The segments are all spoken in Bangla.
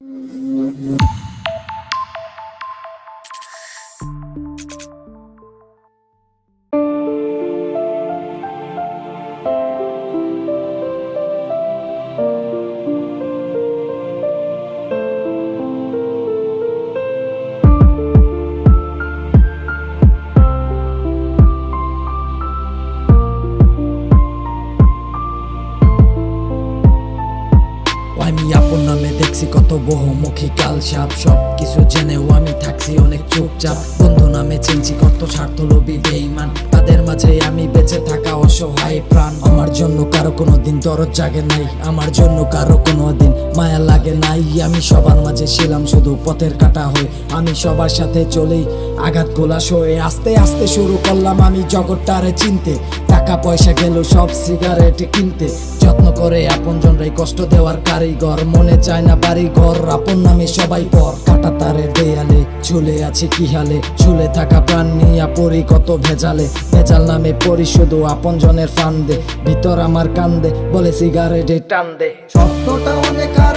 আমি দেখছি কত বহুমুখী কাল সাপ সব কিছু জেনেও আমি থাকছি অনেক চুপচাপ। বন্ধু নামে চিনছি কত স্বার্থ লোভি বেইমান তাদের মাঝে আমি বেঁচে থাকা অসহায় প্রাণ। আমার জন্য কারও কোনো দিন দরদ জাগে নাই, আমার জন্য কারও কোনো দিন মায়া লাগে নাই, আমি সবার মাঝে ছিলাম শুধু পথের কাটা হয়ে। আমি সবার সাথে চলেই আঘাত গোলা হয়ে আস্তে আস্তে শুরু করলাম আমি জগৎটারে চিনতে। টাকা পয়সা গেল, সব সিগারেট কিনতে। যত্ন করে আপন জনরাই কষ্ট দেওয়ার কারিগর। মনে চায় না বাড়ি ঘর আপন নামে সবাই পর। কাটা তারে দেয়ালে, ঝুলে আছে কি হালে? ঝুলে থাকা প্রাণ নিয়া পড়ি কত ভেজালে। ভেজাল নামে পড়ি শুধু আপন জনের ফান্দে। ভিতর আমার কান্দে, বলে সিগারেটে টান দে। সত্যটা অনেক আর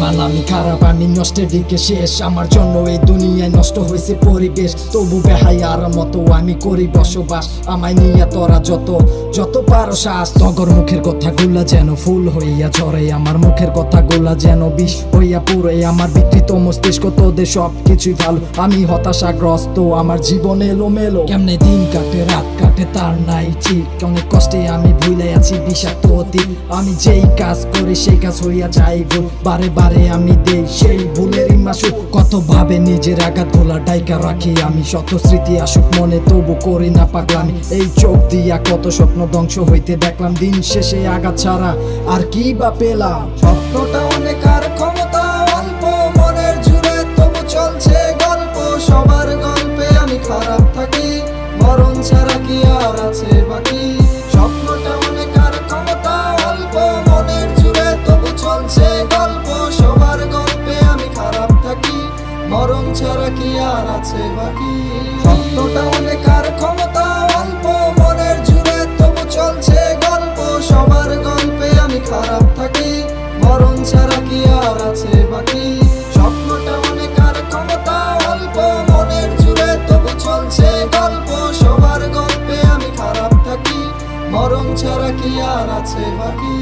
বেইমান আমি খারাপ আমি নষ্টের দিকে শেষ। আমার জন্য এই দুনিয়ায় নষ্ট হয়েছে পরিবেশ। তবু মতো আমি করি বসবাস। আমায় নিয়ে তোরা যত যত পারো শ্বাস মুখের কথাগুলা যেন ফুল হইয়া ঝরে। আমার মুখের কথাগুলা যেন বিষ হইয়া পুরে আমার বিকৃত মস্তিষ্ক তোদের সব কিছুই ভালো। আমি হতাশাগ্রস্ত, আমার জীবন এলো মেলো কেমনে দিন কাটে, রাত কাটে, তার নাই ঠিক অনেক কষ্টে আমি ভুলে আছি বিষাক্ত অতীত। আমি যেই কাজ করি, সেই কাজ হইয়া যাই বারে বারে বারে আমি দেই সেই ভুলেরই মাসু। কত ভাবে নিজের আঘাত গোলা ডাইকা রাখি আমি, শত স্মৃতি আসুক মনে, তবু করি না পাগলামি। এই চোখ দিয়া কত স্বপ্ন ধ্বংস হইতে দেখলাম, দিন শেষে আঘাত ছাড়া আর কি বা পেলাম। স্বপ্নটা অনেক আর ক্ষমতা, অল্প মনের জুড়ে তবু চলছে গল্প। সবার গল্পে আমি খারাপ থাকি, মরণ ছাড়া কি আর আছে বাকি? মরণ ছাড়া কি আর আছে বাকি? স্বপ্নটা অনেক আর ক্ষমতা, অল্প মনের জুড়ে তবু চলছে গল্প। সবার গল্পে আমি খারাপ থাকি, মরণ ছাড়া কি আর আছে বাকি? ক্ষমতা, অল্প মনের জুড়ে তবু চলছে গল্প। সবার গল্পে আমি খারাপ থাকি, মরণ ছাড়া কি আর আছে বাকি?